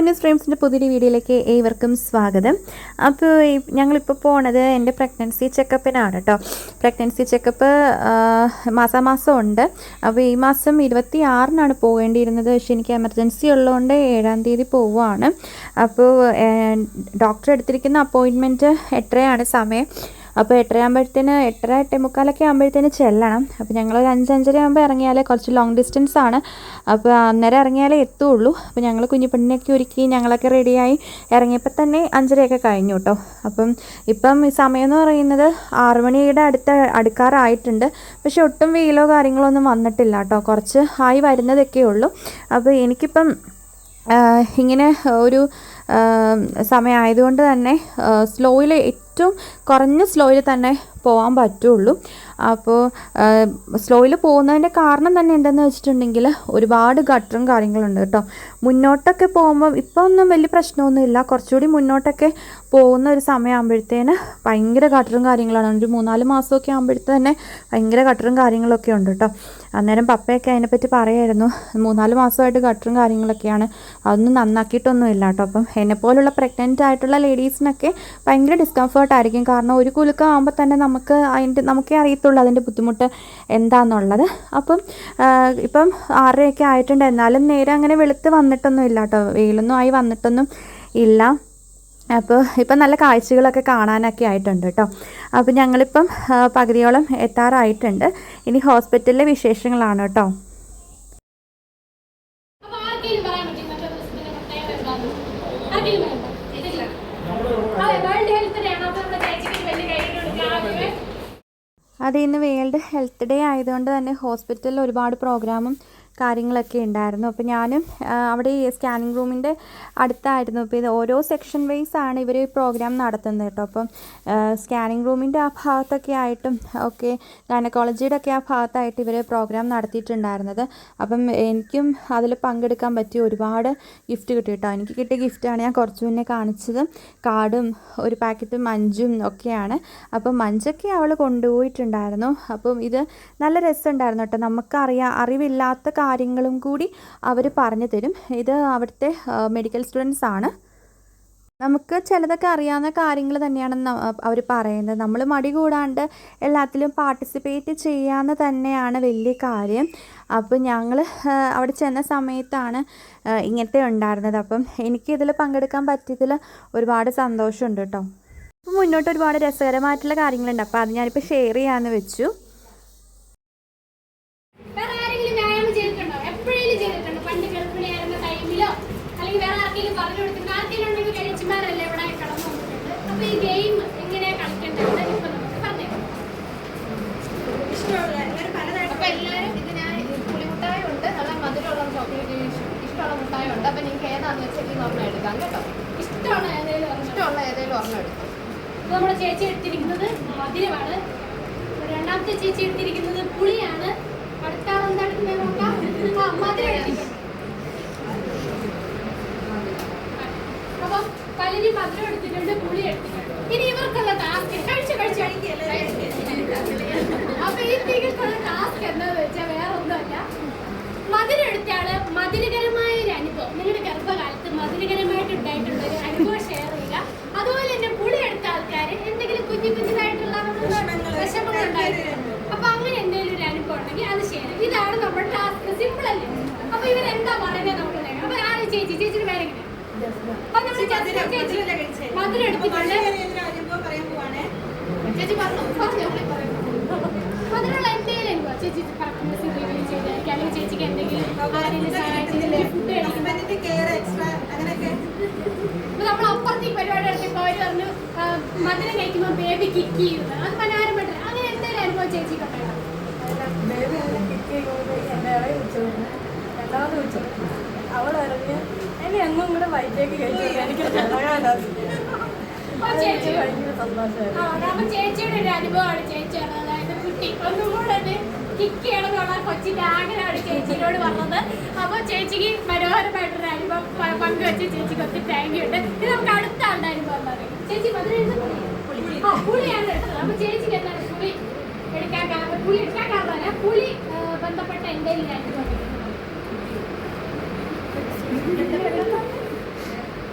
പൊന്നു ഫ്രെയിംസിന്റെ പുതിയൊരു വീഡിയോയിലേക്ക് ഏവർക്കും സ്വാഗതം. അപ്പോൾ ഞങ്ങളിപ്പോൾ പോണത് എന്റെ പ്രഗ്നൻസി ചെക്കപ്പിനാണ് കേട്ടോ പ്രഗ്നൻസി ചെക്കപ്പ് മാസാമാസം ഉണ്ട് അപ്പോൾ ഈ മാസം ഇരുപത്തി ആറിനാണ് പോകേണ്ടിയിരുന്നത്. പക്ഷേ എനിക്ക് എമർജൻസി ഉള്ളതുകൊണ്ട് ഏഴാം തീയതി പോവുകയാണ് അപ്പോൾ ഡോക്ടർ എടുത്തിരിക്കുന്ന അപ്പോയിൻമെന്റ് എട്ടരയാണ് സമയം? അപ്പോൾ എട്ടരയാകുമ്പോഴത്തേന് എട്ടര എട്ടേ മുക്കാലൊക്കെ ആകുമ്പോഴത്തേന് ചെല്ലണം. അപ്പോൾ ഞങ്ങളൊരു അഞ്ചഞ്ചര ആകുമ്പോൾ ഇറങ്ങിയാലേ കുറച്ച് ലോങ് ഡിസ്റ്റൻസ് ആണ്. അപ്പോൾ അന്നേരം ഇറങ്ങിയാലേ എത്തുള്ളൂ. അപ്പോൾ ഞങ്ങൾ കുഞ്ഞിപ്പെണ്ണിനെയൊക്കെ ഒരുക്കി ഞങ്ങളൊക്കെ റെഡിയായി ഇറങ്ങിയപ്പോൾ തന്നെ അഞ്ചരയൊക്കെ കഴിഞ്ഞു കേട്ടോ അപ്പം ഇപ്പം ഈ സമയം എന്ന് പറയുന്നത് ആറുമണിയുടെ അടുത്ത അടുക്കാറായിട്ടുണ്ട്. പക്ഷെ ഒട്ടും വെയിലോ കാര്യങ്ങളോ ഒന്നും വന്നിട്ടില്ല കേട്ടോ കുറച്ച് ആയി വരുന്നതൊക്കെ ഉള്ളൂ അപ്പോൾ എനിക്കിപ്പം ഇങ്ങനെ ഒരു സമയമായതുകൊണ്ട് തന്നെ സ്ലോയിൽ ഏറ്റവും കുറഞ്ഞ സ്ലോയിൽ തന്നെ പോകാൻ പറ്റുള്ളൂ. അപ്പോൾ സ്ലോയിൽ പോകുന്നതിന്റെ കാരണം തന്നെ എന്തെന്ന് വെച്ചിട്ടുണ്ടെങ്കിൽ ഒരുപാട് ഗട്ടറും കാര്യങ്ങളുണ്ട് കേട്ടോ. മുന്നോട്ടൊക്കെ പോകുമ്പോൾ ഇപ്പോൾ ഒന്നും വലിയ പ്രശ്നമൊന്നുമില്ല. കുറച്ചുകൂടി മുന്നോട്ടൊക്കെ പോകുന്ന ഒരു സമയമാകുമ്പോഴത്തേന് ഭയങ്കര ഗട്ടറും കാര്യങ്ങളാണ്. ഒരു മൂന്നാൽ മാസമൊക്കെ ആകുമ്പോഴത്തേ തന്നെ ഭയങ്കര ഗട്ടറും കാര്യങ്ങളൊക്കെ ഉണ്ട് കേട്ടോ. അന്നേരം പപ്പയൊക്കെ അതിനെപ്പറ്റി പറയായിരുന്നു. മൂന്നാൽ മാസമായിട്ട് ഗട്ടറും കാര്യങ്ങളൊക്കെയാണ്. അതൊന്നും നന്നാക്കിയിട്ടൊന്നുമില്ല കേട്ടോ. അപ്പം എന്നെപ്പോലുള്ള പ്രഗ്നന്റ് ആയിട്ടുള്ള ലേഡീസിനൊക്കെ ഭയങ്കര ഡിസ്കംഫേർട്ട് ആയിരിക്കും. കാരണം ഒരു കുലുക്കം ആകുമ്പോൾ തന്നെ നമുക്ക് അതിന്റെ നമുക്കേ അറിയത്തുള്ളൂ അതിന്റെ ബുദ്ധിമുട്ട് എന്താണെന്നുള്ളത് അപ്പം ഇപ്പം ആറരയൊക്കെ ആയിട്ടുണ്ട്. എന്നാലും നേരെ അങ്ങനെ വെളുത്ത് വന്നിട്ടൊന്നും ഇല്ല കേട്ടോ. വെയിലൊന്നും ആയി വന്നിട്ടൊന്നും ഇല്ല. അപ്പോൾ ഇപ്പം നല്ല കാഴ്ചകളൊക്കെ കാണാനൊക്കെ ആയിട്ടുണ്ട് കേട്ടോ. അപ്പോൾ ഞങ്ങളിപ്പം പകുതിയോളം എത്താറായിട്ടുണ്ട്. ഇനി ഹോസ്പിറ്റലിലെ വിശേഷങ്ങളാണ് കേട്ടോ. അത് ഇന്ന് വേൾഡ് ഹെൽത്ത് ഡേ ആയതുകൊണ്ട് തന്നെ ഹോസ്പിറ്റലിൽ ഒരുപാട് പ്രോഗ്രാമും കാര്യങ്ങളൊക്കെ ഉണ്ടായിരുന്നു. അപ്പോൾ ഞാനും അവിടെ സ്കാനിങ് റൂമിന്റെ അടുത്തായിരുന്നു. അപ്പോൾ ഇത് ഓരോ സെക്ഷൻ വൈസ് ആണ് ഇവർ പ്രോഗ്രാം നടത്തുന്നത് കേട്ടോ. അപ്പം സ്കാനിങ് റൂമിന്റെ ആ ഭാഗത്തൊക്കെ ആയിട്ടും ഒക്കെ ഗൈനക്കോളജിയുടെ ഒക്കെ ആ ഭാഗത്തായിട്ട് ഇവർ പ്രോഗ്രാം നടത്തിയിട്ടുണ്ടായിരുന്നത്. അപ്പം എനിക്കും അതിൽ പങ്കെടുക്കാൻ പറ്റിയ ഒരുപാട് ഗിഫ്റ്റ് കിട്ടി കേട്ടോ. എനിക്ക് കിട്ടിയ ഗിഫ്റ്റാണ് ഞാൻ കുറച്ച് മുന്നേ കാണിച്ചത്. കാർഡും ഒരു പാക്കറ്റ് മഞ്ചും ഒക്കെയാണ്. അപ്പം മഞ്ചൊക്കെ അവൾ കൊണ്ടുപോയിട്ടുണ്ടായിരുന്നു. അപ്പം ഇത് നല്ല രസമുണ്ടായിരുന്നു കേട്ടോ. നമുക്കറിയാം അറിവില്ലാത്ത കാര്യങ്ങളും കൂടി അവർ പറഞ്ഞു തരും. ഇത് അവിടുത്തെ മെഡിക്കൽ സ്റ്റുഡൻസ് ആണ്. നമുക്ക് ചിലതൊക്കെ അറിയാവുന്ന കാര്യങ്ങൾ തന്നെയാണ് അവർ പറയുന്നത്. നമ്മൾ മടി കൂടാണ്ട് എല്ലാത്തിലും പാർട്ടിസിപ്പേറ്റ് ചെയ്യാമെന്ന് തന്നെയാണ് വലിയ കാര്യം. അപ്പോൾ ഞങ്ങൾ അവിടെ ചെന്ന സമയത്താണ് ഇങ്ങനത്തെ ഉണ്ടായിരുന്നത്. അപ്പം എനിക്ക് ഇതിൽ പങ്കെടുക്കാൻ പറ്റിയതിൽ ഒരുപാട് സന്തോഷമുണ്ട് കേട്ടോ. മുന്നോട്ട് ഒരുപാട് രസകരമായിട്ടുള്ള കാര്യങ്ങളുണ്ട്. അപ്പോൾ അത് ഞാനിപ്പോൾ ഷെയർ ചെയ്യാമെന്ന് വെച്ചു വേറെ ആരെങ്കിലും വ്യായാമം ചെയ്തിട്ടുണ്ടോ എപ്പോഴേലും ചെയ്തിട്ടുണ്ടോ പണ്ട് ഗർഭിണിയായിരുന്ന ടൈമിലോ അല്ലെങ്കിൽ വേറെ ആർക്കെങ്കിലും പറഞ്ഞു കൊടുത്തിട്ടുണ്ട് ആർക്കെങ്കിലും ഉണ്ടെങ്കിൽ കഴിച്ചുമാരല്ലേ ഇവിടെ കടന്നു വന്നിട്ടുണ്ട് അപ്പൊ ഈ ഗെയിം എങ്ങനെയാ കളിക്കേണ്ടത് ഇപ്പൊ നമുക്ക് പറഞ്ഞേക്കാം അപ്പൊ എല്ലാവരും ഇതിന് പുളിമുട്ടായി ഉണ്ട് നല്ല മധുരമുള്ള ചോക്ലേറ്റ് ഇഷ്ടമുള്ള മുട്ടായി ഉണ്ട് അപ്പൊ നിങ്ങൾക്ക് ഏതാണെന്ന് വെച്ചാൽ ഈ ഒരെണ്ണം എടുക്കാം കേട്ടോ ഇഷ്ടമാണ് ഏതെങ്കിലും ഒരെണ്ണം. ഇഷ്ടമുള്ള ഏതെങ്കിലും ഒരെണ്ണം എടുക്കാം അപ്പൊ നമ്മുടെ ചേച്ചി എടുത്തിരിക്കുന്നത് മധുരമാണ് രണ്ടാമത്തെ ചേച്ചി എടുത്തിരിക്കുന്നത് പുളിയാണ് അടുത്ത ആൾ എന്താ എടുക്കുന്നത് നോക്കാം ആ, മധുരം എടുത്തിട്ടുണ്ട് പലരും മധുരം എടുത്തിട്ടുണ്ട് പുളി എടുത്തിട്ടുണ്ട്. ഇനി ഇവർക്കുള്ള ടാസ്ക് കഴിച്ചു കഴിച്ചു. അപ്പൊ ഈ തീകൾക്കുള്ള ടാസ്ക് എന്താന്ന് വെച്ചാൽ വേറെ ഒന്നുമല്ല മധുരം എടുത്തയാൾ മധുരകരമായ ഒരു അനുഭവം നിങ്ങളുടെ ഗർഭകാലത്ത് മധുരകരമായിട്ട് ഉണ്ടായിട്ടുള്ള ഒരു അനുഭവം ഷെയർ ചെയ്യുക അതുപോലെ തന്നെ പുളി എടുത്ത ആൾക്കാർ എന്തെങ്കിലും കുഞ്ഞു കുഞ്ഞിതായിട്ടുള്ള വിഷമങ്ങൾ ഉണ്ടായിട്ടുണ്ട് അപ്പൊ അങ്ങനെ എന്തെങ്കിലും ഒരു അനുഭവം ഉണ്ടെങ്കിൽ അത് ഷെയർ ചെയ്യും ഇതാണ് നമ്മുടെ ടാസ്ക് സിമ്പിൾ അല്ലേ അപ്പൊ ഇവരെന്താ പറയുന്നത് നമുക്ക് കേൾക്കാം. അപ്പൊ ആര് ചേച്ചി ചേച്ചിയുടെ പേരെങ്ങനെ അപ്പൊ നമ്മുടെ ചേച്ചി ചേച്ചി മധുരം എടുത്തിട്ടുണ്ട് ചേച്ചി പറഞ്ഞു പറഞ്ഞു അതിനുള്ള ചേച്ചി ചേച്ചിക്ക് നമ്മൾ പരിപാടി പറഞ്ഞു ബേബി കിക്ക് അങ്ങനെ എന്നെ എങ്ങും കൂടെ വൈറ്റേക്ക് കഴിച്ചു എനിക്ക് ഇളകാനത് അപ്പൊ ചേച്ചിയുടെ ഒരു അനുഭവമാണ് ചേച്ചി അതായത് കുട്ടി ഒന്നും കൂടെ കിക്ക് ചെയ്യണമെന്നുള്ള കൊച്ചിന്റെ ആഗ്രഹമാണ് ചേച്ചിയോട് പറഞ്ഞത്. അപ്പൊ ചേച്ചിക്ക് മനോഹരമായിട്ടൊരു അനുഭവം പങ്കുവെച്ച് ചേച്ചിക്ക് ഒത്തിരി താങ്ക് ഉണ്ട്. ഇത് നമുക്ക് അടുത്ത ആളുടെ അനുഭവം പറയും. ചേച്ചി പുളിയാണ് എടുത്തത്. അപ്പൊ ചേച്ചിക്ക് എന്താണ് പുളി എടുക്കാൻ കാരണം പുളി എടുക്കാൻ കാരണം പുളി ബന്ധപ്പെട്ട എന്തെങ്കിലും അനുഭവം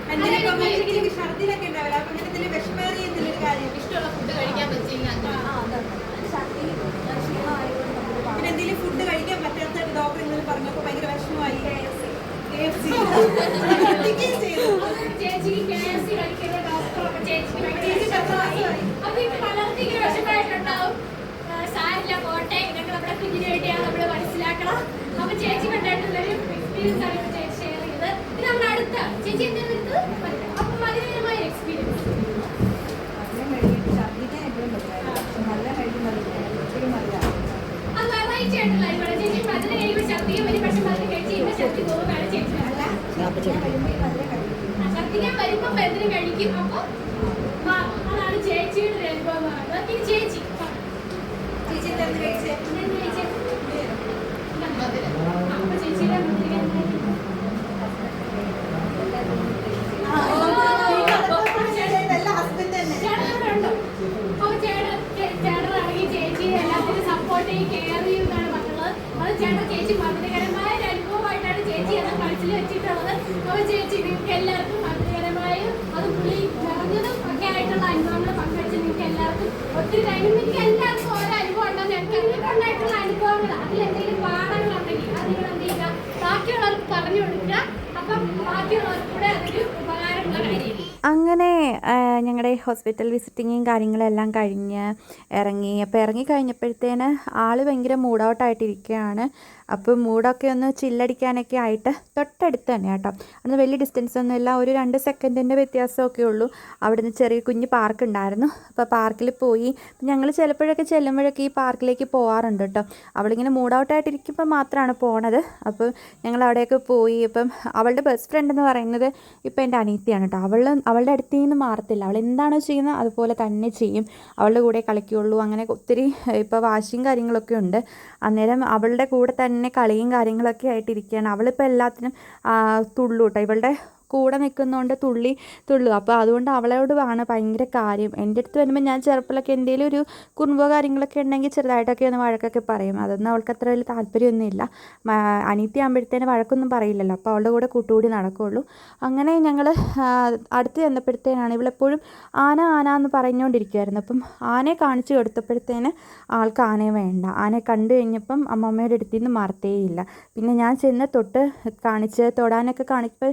ഛർദിലൊക്കെ ഉണ്ടാവില്ല അപ്പൊ എന്തെങ്കിലും വിഷമേറിയ എന്തെങ്കിലും കാര്യം? ഇഷ്ടമുള്ള ഫുഡ് കഴിക്കാൻ പറ്റിയില്ല പിന്നെ എന്തെങ്കിലും ഫുഡ് കഴിക്കാൻ പറ്റാത്ത ഡോക്ടർ ഇങ്ങനെ പറഞ്ഞപ്പോ ഭയങ്കര വിഷമമായി. മനസ്സിലാക്കണം. അപ്പൊ ചേച്ചി ഉണ്ടായിട്ടുള്ള ഒരു എക്സ്പീരിയൻസ് ആണ് ചേച്ചി ഷെയർ ചെയ്തത്. ഇത് നമ്മുടെ അടുത്ത ചേച്ചി എന്തെങ്കിലും അപ്പൊ ചേട്ടൻ ചേച്ചി എല്ലാത്തിനും സപ്പോർട്ട് ചെയ്യും കെയർ ചെയ്യുന്നതാണ് പറഞ്ഞത് അത് ചേട്ടൻ ചേച്ചി ഒരു അനുഭവമായിട്ടാണ് ചേച്ചി അത് മനസ്സിൽ എല്ലാവർക്കും ആയിട്ടുള്ള നിങ്ങൾക്ക് എല്ലാവർക്കും ഒത്തിരി നിങ്ങൾക്ക് എല്ലാവർക്കും അനുഭവങ്ങൾ എന്ത് ബാക്കിയുള്ളവർക്ക് പറഞ്ഞു കൊടുക്കുക. അങ്ങനെ ഞങ്ങളുടെ ഹോസ്പിറ്റൽ വിസിറ്റിങ്ങും കാര്യങ്ങളെല്ലാം കഴിഞ്ഞ് ഇറങ്ങി അപ്പോൾ ഇറങ്ങി കഴിഞ്ഞപ്പോഴത്തേന് ആൾ ഭയങ്കര മൂഡ് ഔട്ടായിട്ടിരിക്കുകയാണ് അപ്പോൾ മൂഡൊക്കെ ഒന്ന് ചില്ലടിക്കാനൊക്കെ ആയിട്ട് തൊട്ടടുത്ത് തന്നെ കേട്ടോ. അന്ന് വലിയ ഡിസ്റ്റൻസ് ഒന്നുമില്ല ഒരു രണ്ട് സെക്കൻഡിന്റെ വ്യത്യാസമൊക്കെ ഉള്ളൂ. അവിടെ നിന്ന് ചെറിയ കുഞ്ഞ് പാർക്ക് ഉണ്ടായിരുന്നു. അപ്പോൾ പാർക്കിൽ പോയി. ഞങ്ങൾ ചിലപ്പോഴൊക്കെ ചെല്ലുമ്പോഴൊക്കെ ഈ പാർക്കിലേക്ക് പോകാറുണ്ട് കേട്ടോ. അവളിങ്ങനെ മൂഡ് ഔട്ടായിട്ടിരിക്കുമ്പോൾ മാത്രമാണ് പോണത്. അപ്പോൾ ഞങ്ങൾ അവിടെയൊക്കെ പോയി. ഇപ്പം അവളുടെ ബെസ്റ്റ് ഫ്രണ്ട് എന്ന് പറയുന്നത് ഇപ്പം എന്റെ അനീത്തിയാണ് കേട്ടോ. അവൾ അവളുടെ അടുത്ത് നിന്ന് മാറത്തില്ല. അവൾ എന്താണോ ചെയ്യുന്നത് അതുപോലെ തന്നെ ചെയ്യും. അവളുടെ കൂടെ കളിക്കുകയുള്ളൂ അങ്ങനെ ഒത്തിരി ഇപ്പോൾ വാശിയും കാര്യങ്ങളൊക്കെ ഉണ്ട്. അന്നേരം അവളുടെ കൂടെ തന്നെ കളിയും കാര്യങ്ങളൊക്കെ ആയിട്ടിരിക്കുകയാണ്. അവളിപ്പോൾ എല്ലാത്തിനും തുള്ളൂട്ടോ. ഇവളുടെ കൂടെ നിൽക്കുന്നതുകൊണ്ട് തുള്ളി തുള്ളു. അപ്പോൾ അതുകൊണ്ട് അവളോട് ആണ് ഭയങ്കര കാര്യം. എന്റെ അടുത്ത് വരുമ്പോൾ ഞാൻ ചെറുപ്പത്തിലൊക്കെ എന്തെങ്കിലും ഒരു കുറുമ്പോ കാര്യങ്ങളൊക്കെ ഉണ്ടെങ്കിൽ ചെറുതായിട്ടൊക്കെ ഒന്ന് വഴക്കൊക്കെ പറയും. അതൊന്നും അവൾക്ക് അത്ര വലിയ താല്പര്യമൊന്നുമില്ല. അനിയത്തി ആകുമ്പോഴത്തേന് വഴക്കൊന്നും പറയില്ലല്ലോ. അപ്പോൾ അവളുടെ കൂടെ കൂട്ടുകൂടി നടക്കുകയുള്ളൂ അങ്ങനെ ഞങ്ങൾ അടുത്ത് ചെന്നപ്പോഴത്തേനാണ് ഇവളെപ്പോഴും ആന ആന എന്ന് പറഞ്ഞുകൊണ്ടിരിക്കുമായിരുന്നു അപ്പം ആനയെ കാണിച്ചു കൊടുത്തപ്പോഴത്തേന് ആൾക്ക് ആനയെ വേണ്ട. ആനയെ കണ്ടു കഴിഞ്ഞപ്പം അമ്മമ്മയുടെ അടുത്ത് നിന്ന് മറത്തേയില്ല. പിന്നെ ഞാൻ ചെന്ന് തൊട്ട് കാണിച്ച് തൊടാനൊക്കെ കാണിച്ചപ്പോൾ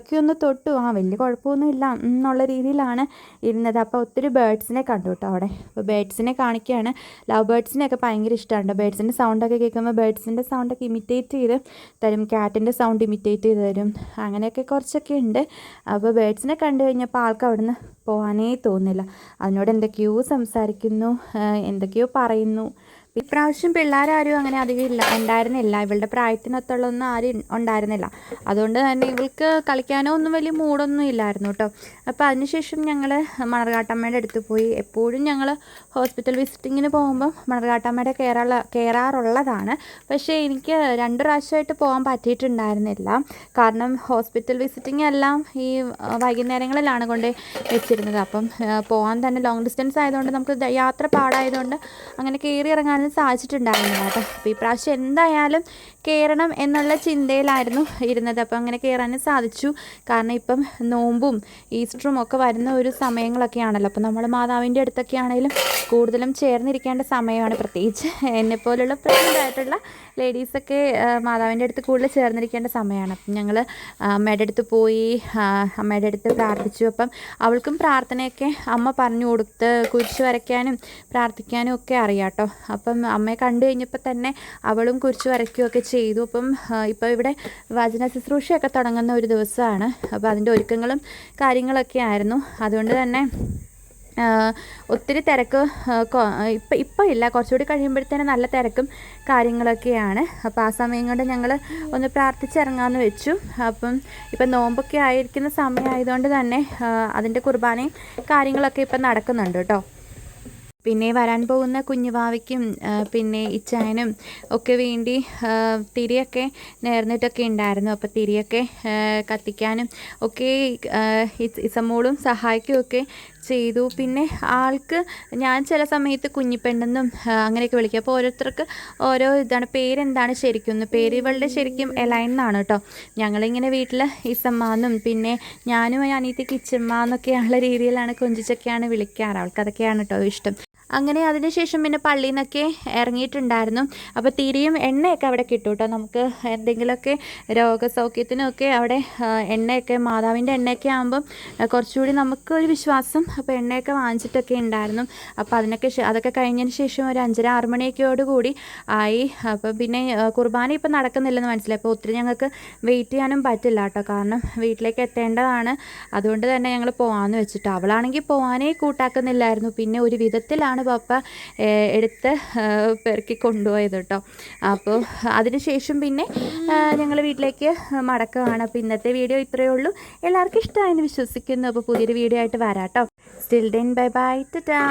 ജസ്റ്റൊക്കെ ഒന്ന് തൊട്ടു. ആ വലിയ കുഴപ്പമൊന്നുമില്ല. എന്നുള്ള രീതിയിലാണ് ഇരുന്നത്. അപ്പോൾ ഒത്തിരി ബേഡ്സിനെ കണ്ടു കേട്ടോ അവിടെ. അപ്പോൾ ബേഡ്സിനെ കാണിക്കുകയാണ്. ലവ് ബേഡ്സിനെയൊക്കെ ഭയങ്കര ഇഷ്ടമാണ്. ബേഡ്സിന്റെ സൗണ്ടൊക്കെ കേൾക്കുമ്പോൾ ബേഡ്സിന്റെ സൗണ്ടൊക്കെ ഇമിറ്റേറ്റ് ചെയ്ത് തരും. ക്യാറ്റിന്റെ സൗണ്ട് ഇമിറ്റേറ്റ് ചെയ്ത് തരും. അങ്ങനെയൊക്കെ കുറച്ചൊക്കെ ഉണ്ട്. അപ്പോൾ ബേഡ്സിനെ കണ്ടു കഴിഞ്ഞപ്പോൾ ആൾക്ക് അവിടുന്ന് പോകാനേ തോന്നില്ല. അതിനോട് എന്തൊക്കെയോ സംസാരിക്കുന്നു. എന്തൊക്കെയോ പറയുന്നു. ഇപ്രാവശ്യം പിള്ളേരാരും അങ്ങനെ അധികം ഇല്ല ഉണ്ടായിരുന്നില്ല. ഇവളുടെ പ്രായത്തിനൊത്തുള്ളൊന്നും ആരും ഉണ്ടായിരുന്നില്ല. അതുകൊണ്ട് തന്നെ ഇവൾക്ക് കളിക്കാനോ ഒന്നും വലിയ മൂടൊന്നും ഇല്ലായിരുന്നു കേട്ടോ അപ്പോൾ അതിനുശേഷം ഞങ്ങൾ മണർകാട്ടമ്മയുടെ അടുത്ത് പോയി. എപ്പോഴും ഞങ്ങൾ ഹോസ്പിറ്റൽ വിസിറ്റിങ്ങിന് പോകുമ്പോൾ മണർകാട്ടമ്മയുടെ കയറുള്ള കയറാറുള്ളതാണ് പക്ഷേ എനിക്ക് രണ്ട് പ്രാവശ്യമായിട്ട് പോകാൻ പറ്റിയിട്ടുണ്ടായിരുന്നില്ല. കാരണം ഹോസ്പിറ്റൽ വിസിറ്റിംഗ് എല്ലാം ഈ വൈകുന്നേരങ്ങളിലാണ് കൊണ്ട് വെച്ചിരുന്നത്. അപ്പം പോകാൻ തന്നെ ലോങ് ഡിസ്റ്റൻസ് ആയതുകൊണ്ട് നമുക്ക് യാത്ര പാടായതുകൊണ്ട് അങ്ങനെ കയറി ഇറങ്ങാനും സാധിച്ചിട്ടുണ്ടായിരുന്നില്ല കേട്ടോ. അപ്പോൾ ഈ പ്രാവശ്യം എന്തായാലും കയറണം എന്നുള്ള ചിന്തയിലായിരുന്നു ഇരുന്നത്. അപ്പോൾ അങ്ങനെ കയറാനും സാധിച്ചു. കാരണം ഇപ്പം നോമ്പും ഈസ്റ്ററും ഒക്കെ വരുന്ന ഒരു സമയങ്ങളൊക്കെ ആണല്ലോ അപ്പോൾ നമ്മൾ മാതാവിന്റെ അടുത്തൊക്കെ ആണെങ്കിലും കൂടുതലും ചേർന്നിരിക്കേണ്ട സമയമാണ്. പ്രത്യേകിച്ച് എന്നെപ്പോലുള്ള പ്രഗ്നന്റ് ആയിട്ടുള്ള ലേഡീസൊക്കെ മാതാവിന്റെ അടുത്ത് കൂടുതൽ ചേർന്നിരിക്കേണ്ട സമയമാണ്. അപ്പം ഞങ്ങൾ അമ്മയുടെ അടുത്ത് പോയി അമ്മയുടെ അടുത്ത് പ്രാർത്ഥിച്ചു. അപ്പം അവൾക്കും പ്രാർത്ഥനയൊക്കെ അമ്മ പറഞ്ഞു കൊടുത്ത് കുരിശ് വരയ്ക്കാനും പ്രാർത്ഥിക്കാനും ഒക്കെ അറിയാം കേട്ടോ. അപ്പം അമ്മയെ കണ്ടു കഴിഞ്ഞപ്പോൾ തന്നെ അവളും കുറിച്ച് വരയ്ക്കുകയൊക്കെ ചെയ്തു. അപ്പം ഇപ്പോൾ ഇവിടെ വചന ശുശ്രൂഷയൊക്കെ തുടങ്ങുന്ന ഒരു ദിവസമാണ്. അപ്പോൾ അതിന്റെ ഒരുക്കങ്ങളും കാര്യങ്ങളൊക്കെ ആയിരുന്നു. അതുകൊണ്ട് തന്നെ ഒത്തിരി തിരക്ക് ഇപ്പം ഇപ്പം ഇല്ല. കുറച്ചുകൂടി കഴിയുമ്പോഴത്തേനും നല്ല തിരക്കും കാര്യങ്ങളൊക്കെയാണ്. അപ്പോൾ ആ സമയം കൊണ്ട് ഞങ്ങൾ ഒന്ന് പ്രാർത്ഥിച്ചിറങ്ങാമെന്ന് വെച്ചു. അപ്പം ഇപ്പം നോമ്പൊക്കെ ആയിരിക്കുന്ന സമയമായതുകൊണ്ട് തന്നെ അതിന്റെ കുർബാനയും കാര്യങ്ങളൊക്കെ ഇപ്പം നടക്കുന്നുണ്ട് കേട്ടോ. പിന്നെ വരാൻ പോകുന്ന കുഞ്ഞുവാവയ്ക്കും പിന്നെ ഇച്ചായനും ഒക്കെ വേണ്ടി തിരിയൊക്കെ നേർന്നിട്ടൊക്കെ ഉണ്ടായിരുന്നു. അപ്പോൾ തിരിയൊക്കെ കത്തിക്കാനും ഒക്കെ ഇസമോളും സഹായിക്കുകയൊക്കെ ചെയ്തു. പിന്നെ ആൾക്ക് ഞാൻ ചില സമയത്ത് കുഞ്ഞിപ്പെണ്ണെന്നും അങ്ങനെയൊക്കെ വിളിക്കും. അപ്പോൾ ഓരോരുത്തർക്ക് ഓരോ ഇതാണ് പേരെന്താണ് ശരിക്കും പേര് ഇവളുടെ ശരിക്കും എലൈൻ എന്നാണ് കേട്ടോ. ഞങ്ങളിങ്ങനെ വീട്ടിൽ ഇസമ്മ എന്നും പിന്നെ ഞാനും അനീത്തിക്ക് ഇച്ചമ്മ എന്നൊക്കെയുള്ള രീതിയിലാണ് കൊഞ്ചിച്ചൊക്കെയാണ് വിളിക്കാറ്. അവൾക്ക് കേട്ടോ ഇഷ്ടം. അങ്ങനെ അതിനുശേഷം പിന്നെ പള്ളിയിൽ നിന്നൊക്കെ ഇറങ്ങിയിട്ടുണ്ടായിരുന്നു. അപ്പോൾ തിരിയും എണ്ണയൊക്കെ അവിടെ കിട്ടും കേട്ടോ നമുക്ക് എന്തെങ്കിലുമൊക്കെ രോഗസൗഖ്യത്തിനൊക്കെ അവിടെ എണ്ണയൊക്കെ മാതാവിന്റെ എണ്ണയൊക്കെ ആകുമ്പം കുറച്ചുകൂടി നമുക്ക് ഒരു വിശ്വാസം അപ്പോൾ എണ്ണയൊക്കെ വാങ്ങിച്ചിട്ടൊക്കെ ഉണ്ടായിരുന്നു. അപ്പോൾ അതിനൊക്കെ അതൊക്കെ കഴിഞ്ഞതിന് ശേഷം ഒരു അഞ്ചര ആറ് മണിയൊക്കെയോട് കൂടി ആയി. അപ്പോൾ പിന്നെ കുർബാന ഇപ്പം നടക്കുന്നില്ലെന്ന് മനസ്സിലായി. അപ്പോൾ ഒത്തിരി ഞങ്ങൾക്ക് വെയിറ്റ് ചെയ്യാനും പറ്റില്ല കേട്ടോ. കാരണം വീട്ടിലേക്ക് എത്തേണ്ടതാണ്. അതുകൊണ്ട് തന്നെ ഞങ്ങൾ പോകാമെന്ന് വെച്ചിട്ട്. അവളാണെങ്കിൽ പോകാനേ കൂട്ടാക്കുന്നില്ലായിരുന്നു. പിന്നെ ഒരു വിധത്തിലാണ് പപ്പ പാപ്പ എടുത്ത് പെറുക്കി കൊണ്ടുപോയത് കേട്ടോ അപ്പോൾ അതിനുശേഷം പിന്നെ ഞങ്ങൾ വീട്ടിലേക്ക് മടക്കമാണ് അപ്പോൾ ഇന്നത്തെ വീഡിയോ ഇത്രയേ ഉള്ളൂ. എല്ലാവർക്കും ഇഷ്ടമായെന്ന് വിശ്വസിക്കുന്നു. അപ്പോൾ പുതിയൊരു വീഡിയോ ആയിട്ട് വരാം കേട്ടോ സ്റ്റിൽ ഡെൻ ബൈ ബൈ ടാ